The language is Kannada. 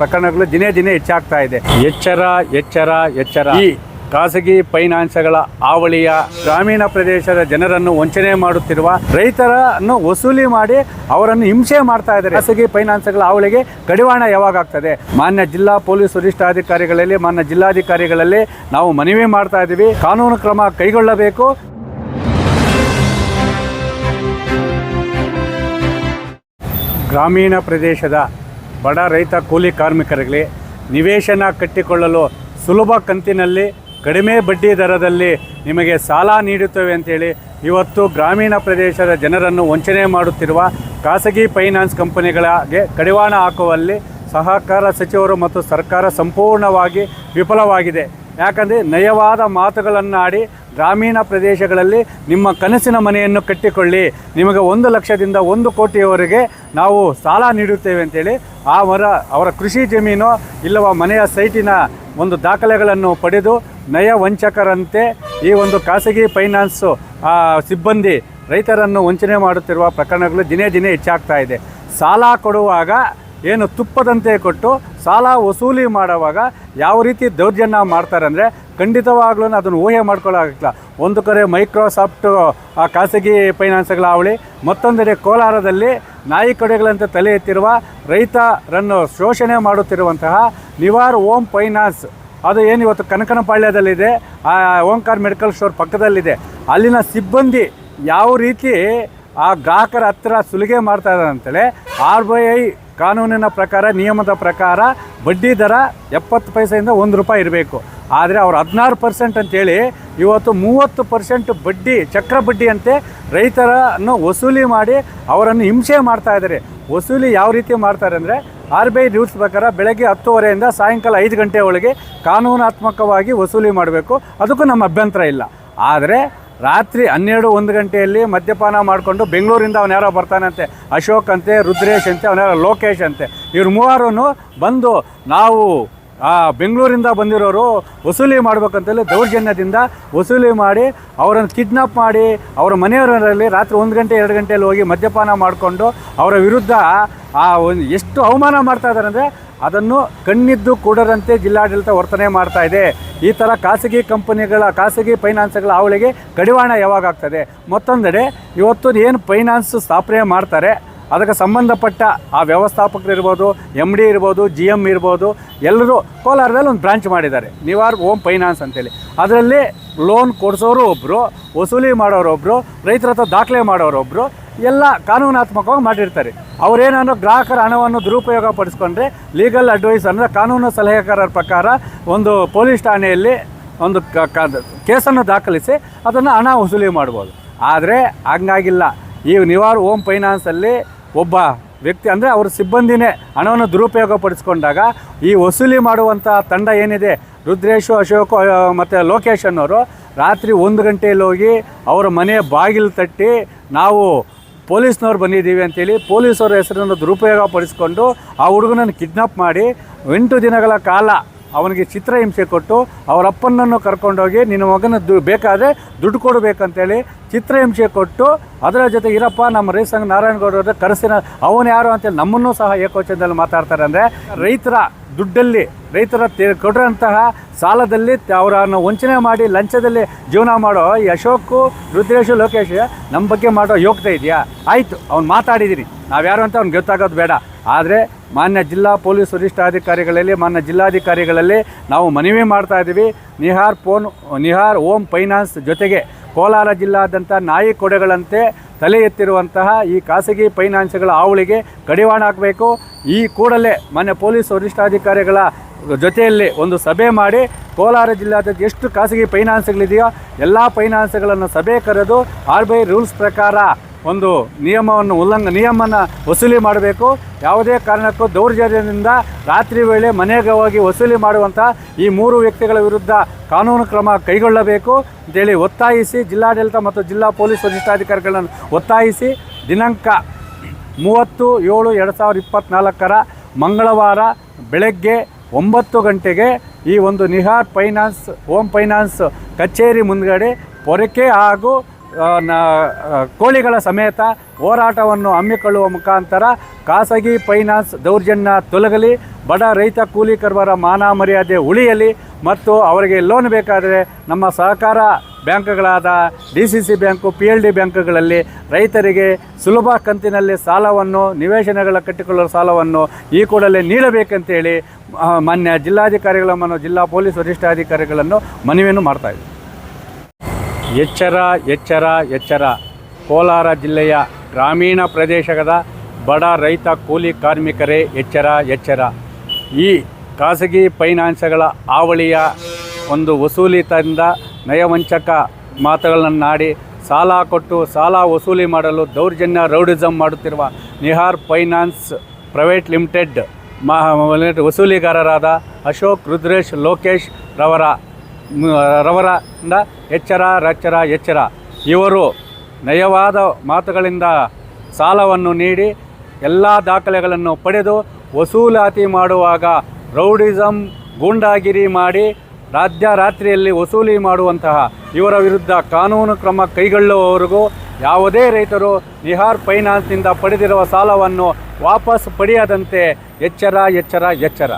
ಪ್ರಕರಣಗಳು ದಿನೇ ದಿನೇ ಹೆಚ್ಚಾಗ್ತಾ ಇದೆ. ಎಚ್ಚರ ಎಚ್ಚರ ಎಚ್ಚರ. ಈ ಖಾಸಗಿ ಫೈನಾನ್ಸ್ಗಳ ಹಾವಳಿಯ ಗ್ರಾಮೀಣ ಪ್ರದೇಶದ ಜನರನ್ನು ವಂಚನೆ ಮಾಡುತ್ತಿರುವ ರೈತರನ್ನು ವಸೂಲಿ ಮಾಡಿ ಅವರನ್ನು ಹಿಂಸೆ ಮಾಡ್ತಾ ಇದ್ದಾರೆ. ಖಾಸಗಿ ಫೈನಾನ್ಸ್ಗಳ ಹಾವಳಿಗೆ ಕಡಿವಾಣ ಯಾವಾಗ ಆಗ್ತದೆ ಮಾನ್ಯ ಜಿಲ್ಲಾ ಪೊಲೀಸ್ ವರಿಷ್ಠಾಧಿಕಾರಿಗಳಲ್ಲಿ ಮಾನ್ಯ ಜಿಲ್ಲಾಧಿಕಾರಿಗಳಲ್ಲಿ ನಾವು ಮನವಿ ಮಾಡ್ತಾ ಇದ್ದೀವಿ. ಕಾನೂನು ಕ್ರಮ ಕೈಗೊಳ್ಳಬೇಕು. ಗ್ರಾಮೀಣ ಪ್ರದೇಶದ ಬಡ ರೈತ ಕೂಲಿ ಕಾರ್ಮಿಕರಿಗೆ ನಿವೇಶನ ಕಟ್ಟಿಕೊಳ್ಳಲು ಸುಲಭ ಕಂತಿನಲ್ಲಿ ಕಡಿಮೆ ಬಡ್ಡಿ ದರದಲ್ಲಿ ನಿಮಗೆ ಸಾಲ ನೀಡುತ್ತೇವೆ ಅಂತೇಳಿ ಇವತ್ತು ಗ್ರಾಮೀಣ ಪ್ರದೇಶದ ಜನರನ್ನು ವಂಚನೆ ಮಾಡುತ್ತಿರುವ ಖಾಸಗಿ ಫೈನಾನ್ಸ್ ಕಂಪನಿಗಳಿಗೆ ಕಡಿವಾಣ ಹಾಕುವಲ್ಲಿ ಸಹಕಾರ ಸಚಿವರು ಮತ್ತು ಸರ್ಕಾರ ಸಂಪೂರ್ಣವಾಗಿ ವಿಫಲವಾಗಿದೆ. ಯಾಕಂದರೆ ನಯವಾದ ಮಾತುಗಳನ್ನಾಡಿ ಗ್ರಾಮೀಣ ಪ್ರದೇಶಗಳಲ್ಲಿ ನಿಮ್ಮ ಕನಸಿನ ಮನೆಯನ್ನು ಕಟ್ಟಿಕೊಳ್ಳಿ. ನಿಮಗೆ ಒಂದು ಲಕ್ಷದಿಂದ ಒಂದು ಕೋಟಿಯವರೆಗೆ ನಾವು ಸಾಲ ನೀಡುತ್ತೇವೆ ಅಂತೇಳಿ ಆ ಮರ, ಅವರ ಕೃಷಿ ಜಮೀನು ಇಲ್ಲವ ಮನೆಯ ಸೈಟಿನ ಒಂದು ದಾಖಲೆಗಳನ್ನು ಪಡೆದು ನಯ ವಂಚಕರಂತೆ ಈ ಒಂದು ಖಾಸಗಿ ಫೈನಾನ್ಸು ಸಿಬ್ಬಂದಿ ರೈತರನ್ನು ವಂಚನೆ ಮಾಡುತ್ತಿರುವ ಪ್ರಕರಣಗಳು ದಿನೇ ದಿನೇ ಹೆಚ್ಚಾಗ್ತಾ ಇದೆ. ಸಾಲ ಕೊಡುವಾಗ ಏನು ತುಪ್ಪದಂತೆ ಕೊಟ್ಟು ಸಾಲ ವಸೂಲಿ ಮಾಡುವಾಗ ಯಾವ ರೀತಿ ದೌರ್ಜನ್ಯ ಮಾಡ್ತಾರೆ ಅಂದರೆ ಖಂಡಿತವಾಗ್ಲೂ ಅದನ್ನು ಊಹೆ ಮಾಡ್ಕೊಳ್ಳೋಕ್ಕಿಲ್ಲ ಒಂದು ಕಡೆ ಮೈಕ್ರೋಸಾಫ್ಟ್ ಖಾಸಗಿ ಫೈನಾನ್ಸ್ಗಳ ಅವಳಿ ಮತ್ತೊಂದೆಡೆ ಕೋಲಾರದಲ್ಲಿ ನಾಯಿ ಕಡೆಗಳಂತೆ ತಲೆ ಎತ್ತಿರುವ ರೈತರನ್ನು ಶೋಷಣೆ ಮಾಡುತ್ತಿರುವಂತಹ ನಿವಾರ್ ಓಂ ಫೈನಾನ್ಸ್. ಅದು ಏನು ಇವತ್ತು ಕನಕನಪಾಳ್ಯದಲ್ಲಿದೆ, ಆ, ಓಂಕಾರ್ ಮೆಡಿಕಲ್ ಸ್ಟೋರ್ ಪಕ್ಕದಲ್ಲಿದೆ. ಅಲ್ಲಿನ ಸಿಬ್ಬಂದಿ ಯಾವ ರೀತಿ ಆ ಗ್ರಾಹಕರ ಹತ್ತಿರ ಸುಲಿಗೆ ಮಾಡ್ತಾ ಇದ್ದಾರೆ ಅಂತೇಳಿ ಆರ್ ಬಿ ಐ ಕಾನೂನಿನ ಪ್ರಕಾರ, ನಿಯಮದ ಪ್ರಕಾರ ಬಡ್ಡಿ ದರ ಎಪ್ಪತ್ತು ಪೈಸೆಯಿಂದ ಒಂದು ರೂಪಾಯಿ ಇರಬೇಕು. ಆದರೆ ಅವ್ರು ಹದಿನಾರು ಪರ್ಸೆಂಟ್ ಅಂತೇಳಿ ಇವತ್ತು ಮೂವತ್ತು ಪರ್ಸೆಂಟ್ ಬಡ್ಡಿ, ಚಕ್ರ ಬಡ್ಡಿಯಂತೆ ರೈತರನ್ನು ವಸೂಲಿ ಮಾಡಿ ಅವರನ್ನು ಹಿಂಸೆ ಮಾಡ್ತಾ ಇದ್ದಾರೆ. ವಸೂಲಿ ಯಾವ ರೀತಿ ಮಾಡ್ತಾರೆ ಅಂದರೆ ಆರ್ ಬಿ ಐ ರೂಲ್ಸ್ ಪ್ರಕಾರ ಬೆಳಗ್ಗೆ ಹತ್ತುವರೆಯಿಂದ ಸಾಯಂಕಾಲ ಐದು ಗಂಟೆ ಒಳಗೆ ಕಾನೂನಾತ್ಮಕವಾಗಿ ವಸೂಲಿ ಮಾಡಬೇಕು. ಅದಕ್ಕೂ ನಮ್ಮ ಅಭ್ಯಂತರ ಇಲ್ಲ. ಆದರೆ ರಾತ್ರಿ ಹನ್ನೆರಡು, ಒಂದು ಗಂಟೆಯಲ್ಲಿ ಮದ್ಯಪಾನ ಮಾಡಿಕೊಂಡು ಬೆಂಗಳೂರಿಂದ ಅವನು ಯಾರೋ ಬರ್ತಾನಂತೆ. ಅಶೋಕ್ ಅಂತೆ, ರುದ್ರೇಶ್ ಅಂತೆ ಅವನ ಯಾರೋ ಲೋಕೇಶ್ ಅಂತೆ. ಇವ್ರು ಮೂವರು ಬಂದು ನಾವು ಆ ಬೆಂಗಳೂರಿಂದ ಬಂದಿರೋರು ವಸೂಲಿ ಮಾಡ್ಬೇಕಂತೇಳಿ ದೌರ್ಜನ್ಯದಿಂದ ವಸೂಲಿ ಮಾಡಿ ಅವರನ್ನು ಕಿಡ್ನಾಪ್ ಮಾಡಿ ಅವರ ಮನೆಯವರಲ್ಲಿ ರಾತ್ರಿ ಒಂದು ಗಂಟೆ, ಎರಡು ಗಂಟೆಯಲ್ಲಿ ಹೋಗಿ ಮದ್ಯಪಾನ ಮಾಡಿಕೊಂಡು ಅವರ ವಿರುದ್ಧ ಆ ಒಂದು ಎಷ್ಟು ಅವಮಾನ ಮಾಡ್ತಾ ಇದ್ದಾರೆ ಅಂದರೆ ಅದನ್ನು ಕಣ್ಣಿದ್ದು ಕೂಡರಂತೆ ಜಿಲ್ಲಾಡಳಿತ ವರ್ತನೆ ಮಾಡ್ತಾ ಇದೆ. ಈ ಥರ ಖಾಸಗಿ ಕಂಪನಿಗಳ, ಖಾಸಗಿ ಫೈನಾನ್ಸ್ಗಳ ಅವಳಿಗೆ ಕಡಿವಾಣ ಯಾವಾಗ ಆಗ್ತದೆ ಮತ್ತೊಂದೆಡೆ, ಇವತ್ತು ಏನು ಫೈನಾನ್ಸ್ ಸ್ಥಾಪನೆ ಮಾಡ್ತಾರೆ, ಅದಕ್ಕೆ ಸಂಬಂಧಪಟ್ಟ ಆ ವ್ಯವಸ್ಥಾಪಕರು ಇರ್ಬೋದು ಎಂ ಡಿ ಇರ್ಬೋದು ಜಿ ಎಂ ಇರ್ಬೋದು, ಎಲ್ಲರೂ ಕೋಲಾರದಲ್ಲಿ ಒಂದು ಬ್ರಾಂಚ್ ಮಾಡಿದ್ದಾರೆ. ನಿವಾರ್ ಓಮ್ ಫೈನಾನ್ಸ್ ಅಂತೇಳಿ. ಅದರಲ್ಲಿ ಲೋನ್ ಕೊಡಿಸೋರು ಒಬ್ಬರು ವಸೂಲಿ ಮಾಡೋರೊಬ್ಬರು ರೈತರ ಹತ್ರ ದಾಖಲೆ ಮಾಡೋರು ಒಬ್ಬರು ಎಲ್ಲ ಕಾನೂನಾತ್ಮಕವಾಗಿ ಮಾಡಿರ್ತಾರೆ. ಅವರೇನಾದ್ರು ಗ್ರಾಹಕರ ಹಣವನ್ನು ದುರುಪಯೋಗ ಪಡಿಸ್ಕೊಂಡ್ರೆ ಲೀಗಲ್ ಅಡ್ವೈಸ್ ಅಂದರೆ ಕಾನೂನು ಸಲಹೆಗಾರರ ಪ್ರಕಾರ ಒಂದು ಪೊಲೀಸ್ ಠಾಣೆಯಲ್ಲಿ ಒಂದು ಕೇಸನ್ನು ದಾಖಲಿಸಿ ಅದನ್ನು ಹಣ ವಸೂಲಿ ಮಾಡ್ಬೋದು. ಆದರೆ ಹಂಗಾಗಿಲ್ಲ. ಈ ನಿವಾರ್ ಓಮ್ ಫೈನಾನ್ಸಲ್ಲಿ ಒಬ್ಬ ವ್ಯಕ್ತಿ ಅಂದರೆ ಅವ್ರ ಸಿಬ್ಬಂದಿನೇ ಹಣವನ್ನು ದುರುಪಯೋಗ ಪಡಿಸ್ಕೊಂಡಾಗ ಈ ವಸೂಲಿ ಮಾಡುವಂಥ ತಂಡ ಏನಿದೆ? ರುದ್ರೇಶು, ಅಶೋಕ್ ಮತ್ತು ಲೋಕೇಶ್ ಅನ್ನೋರು ರಾತ್ರಿ ಒಂದು ಗಂಟೆಯಲ್ಲಿ ಹೋಗಿ ಅವರ ಮನೆಯ ಬಾಗಿಲು ತಟ್ಟಿ ನಾವು ಪೊಲೀಸ್ನವ್ರು ಬಂದಿದ್ದೀವಿ ಅಂತೇಳಿ ಪೊಲೀಸವ್ರ ಹೆಸರನ್ನು ದುರುಪಯೋಗ ಪಡಿಸ್ಕೊಂಡು ಆ ಹುಡುಗನನ್ನು ಕಿಡ್ನಾಪ್ ಮಾಡಿ ಎಂಟು ದಿನಗಳ ಕಾಲ ಅವನಿಗೆ ಚಿತ್ರಹಿಂಸೆ ಕೊಟ್ಟು ಅವರಪ್ಪನನ್ನು ಕರ್ಕೊಂಡೋಗಿ ನಿನ್ನ ಮಗನ ದು ಬೇಕಾದರೆ ದುಡ್ಡು ಕೊಡಬೇಕಂತೇಳಿ ಚಿತ್ರಹಿಂಸೆ ಕೊಟ್ಟು ಅದರ ಜೊತೆ ಇರಪ್ಪ, ನಮ್ಮ ರೈತ ಸಂಘ ನಾರಾಯಣಗೌಡರ ಕರೆಸಿನ ಅವನು ಯಾರು ಅಂತೇಳಿ ನಮ್ಮನ್ನು ಸಹ ಏಕೋಚನದಲ್ಲಿ ಮಾತಾಡ್ತಾರೆ ಅಂದರೆ ರೈತರ ದುಡ್ಡಲ್ಲಿ, ರೈತರ ತೆ ಕೊಡುವಂತಹ ಸಾಲದಲ್ಲಿ ಅವರನ್ನು ವಂಚನೆ ಮಾಡಿ, ಲಂಚದಲ್ಲಿ ಜೀವನ ಮಾಡೋ ಈ ಅಶೋಕು, ರುದ್ರೇಶು, ಲೋಕೇಶ್ ನಮ್ಮ ಬಗ್ಗೆ ಮಾಡೋ ಯೋಗ್ಯತೆ ಇದೆಯಾ? ಆಯಿತು, ಅವ್ನು ಮಾತಾಡಿದ್ದೀನಿ ನಾವ್ಯಾರು ಅಂತ ಅವ್ನಿಗೆ ಗೊತ್ತಾಗೋದು ಬೇಡ. ಆದರೆ ಮಾನ್ಯ ಜಿಲ್ಲಾ ಪೊಲೀಸ್ ವರಿಷ್ಠಾಧಿಕಾರಿಗಳಲ್ಲಿ, ಮಾನ್ಯ ಜಿಲ್ಲಾಧಿಕಾರಿಗಳಲ್ಲಿ ನಾವು ಮನವಿ ಮಾಡ್ತಾ ಇದ್ದೀವಿ ನಿಹಾರ್ ಫೋನ್, ನಿಹಾರ್ ಓಮ್ ಫೈನಾನ್ಸ್ ಜೊತೆಗೆ ಕೋಲಾರ ಜಿಲ್ಲಾದ್ಯಂತ ನಾಯಿ ಕೊಡೆಗಳಂತೆ ತಲೆ ಎತ್ತಿರುವಂತಹ ಈ ಖಾಸಗಿ ಫೈನಾನ್ಸ್ಗಳ ಹಾವಳಿಗೆ ಕಡಿವಾಣ ಹಾಕಬೇಕು. ಈ ಕೂಡಲೇ ಮಾನ್ಯ ಪೊಲೀಸ್ ವರಿಷ್ಠಾಧಿಕಾರಿಗಳ ಜೊತೆಯಲ್ಲಿ ಒಂದು ಸಭೆ ಮಾಡಿ ಕೋಲಾರ ಜಿಲ್ಲಾದ್ಯಂತ ಎಷ್ಟು ಖಾಸಗಿ ಫೈನಾನ್ಸ್ಗಳಿದೆಯೋ ಎಲ್ಲ ಫೈನಾನ್ಸ್ಗಳನ್ನು ಸಭೆ ಕರೆದು ಆರ್ ಬಿ ರೂಲ್ಸ್ ಪ್ರಕಾರ ಒಂದು ನಿಯಮವನ್ನು ಉಲ್ಲಂಘ ನಿಯಮನ ವಸೂಲಿ ಮಾಡಬೇಕು. ಯಾವುದೇ ಕಾರಣಕ್ಕೂ ದೌರ್ಜನ್ಯದಿಂದ ರಾತ್ರಿ ವೇಳೆ ಮನೆಗೆ ಹೋಗಿ ವಸೂಲಿ ಮಾಡುವಂಥ ಈ ಮೂರು ವ್ಯಕ್ತಿಗಳ ವಿರುದ್ಧ ಕಾನೂನು ಕ್ರಮ ಕೈಗೊಳ್ಳಬೇಕು ಅಂತೇಳಿ ಒತ್ತಾಯಿಸಿ ಜಿಲ್ಲಾಡಳಿತ ಮತ್ತು ಜಿಲ್ಲಾ ಪೊಲೀಸ್ ವರಿಷ್ಠಾಧಿಕಾರಿಗಳನ್ನು ಒತ್ತಾಯಿಸಿ ದಿನಾಂಕ ಮೂವತ್ತು ಏಳು ಎರಡು ಸಾವಿರದ ಇಪ್ಪತ್ತ್ನಾಲ್ಕರ ಮಂಗಳವಾರ ಬೆಳಗ್ಗೆ ಒಂಬತ್ತು ಗಂಟೆಗೆ ಈ ಒಂದು ನಿಹಾರ್ ಫೈನಾನ್ಸ್, ಹೋಮ್ ಫೈನಾನ್ಸ್ ಕಚೇರಿ ಮುಂದ್ಗಡೆ ಪೊರಕೆ ಹಾಗೂ ಕೋಳಿಗಳ ಸಮೇತ ಹೋರಾಟವನ್ನು ಹಮ್ಮಿಕೊಳ್ಳುವ ಮುಖಾಂತರ ಖಾಸಗಿ ಫೈನಾನ್ಸ್ ದೌರ್ಜನ್ಯ ತೊಲಗಲಿ, ಬಡ ರೈತ ಕೂಲಿಕರ್ವರ ಮಾನ ಮರ್ಯಾದೆ ಉಳಿಯಲಿ ಮತ್ತು ಅವರಿಗೆ ಲೋನ್ ಬೇಕಾದರೆ ನಮ್ಮ ಸಹಕಾರ ಬ್ಯಾಂಕ್ಗಳಾದ D C C bank, P L D ಬ್ಯಾಂಕ್ಗಳಲ್ಲಿ ರೈತರಿಗೆ ಸುಲಭ ಕಂತಿನಲ್ಲಿ ಸಾಲವನ್ನು, ನಿವೇಶನಗಳ ಕಟ್ಟಿಕೊಳ್ಳುವ ಸಾಲವನ್ನು ಈ ಕೂಡಲೇ ನೀಡಬೇಕಂತೇಳಿ ಮಾನ್ಯ ಜಿಲ್ಲಾಧಿಕಾರಿಗಳ ಮನೋ, ಜಿಲ್ಲಾ ಪೊಲೀಸ್ ವರಿಷ್ಠಾಧಿಕಾರಿಗಳನ್ನು ಮನವಿಯನ್ನು ಮಾಡ್ತಾ ಇದ್ದೀವಿ ಎಚ್ಚರ ಎಚ್ಚರ ಎಚ್ಚರ. ಕೋಲಾರ ಜಿಲ್ಲೆಯ ಗ್ರಾಮೀಣ ಪ್ರದೇಶದ ಬಡ ರೈತ ಕೂಲಿ ಕಾರ್ಮಿಕರೇ ಎಚ್ಚರ ಎಚ್ಚರ. ಈ ಖಾಸಗಿ ಫೈನಾನ್ಸ್ಗಳ ಆವಳಿಯ ಒಂದು ವಸೂಲಿತದಿಂದ ನಯವಂಚಕ ಮಾತುಗಳನ್ನಾಡಿ ಸಾಲ ಕೊಟ್ಟು ಸಾಲ ವಸೂಲಿ ಮಾಡಲು ದೌರ್ಜನ್ಯ ರೌಡಿಸಮ್ ಮಾಡುತ್ತಿರುವ ನಿಹಾರ್ ಫೈನಾನ್ಸ್ ಪ್ರೈವೇಟ್ ಲಿಮಿಟೆಡ್ ಮಾ ವಸೂಲಿಗಾರರಾದ ಅಶೋಕ್ ರುದ್ರೇಶ್ ಲೋಕೇಶ್ ರವರ ರವರಿಂದ ಎಚ್ಚರ, ರಚ್ಚರ, ಎಚ್ಚರ. ಇವರು ನಯವಾದ ಮಾತುಗಳಿಂದ ಸಾಲವನ್ನು ನೀಡಿ ಎಲ್ಲ ದಾಖಲೆಗಳನ್ನು ಪಡೆದು ವಸೂಲಾತಿ ಮಾಡುವಾಗ ರೌಡಿಸಮ್ ಗೂಂಡಾಗಿರಿ ಮಾಡಿ ರಾಜ್ಯ ರಾತ್ರಿಯಲ್ಲಿ ವಸೂಲಿ ಮಾಡುವಂತಹ ಇವರ ವಿರುದ್ಧ ಕಾನೂನು ಕ್ರಮ ಕೈಗೊಳ್ಳುವವರೆಗೂ ಯಾವುದೇ ರೈತರು ನಿಹಾರ್ ಫೈನಾನ್ಸ್ನಿಂದ ಪಡೆದಿರುವ ಸಾಲವನ್ನು ವಾಪಸ್ ಪಡೆಯದಂತೆ ಎಚ್ಚರ ಎಚ್ಚರ ಎಚ್ಚರ.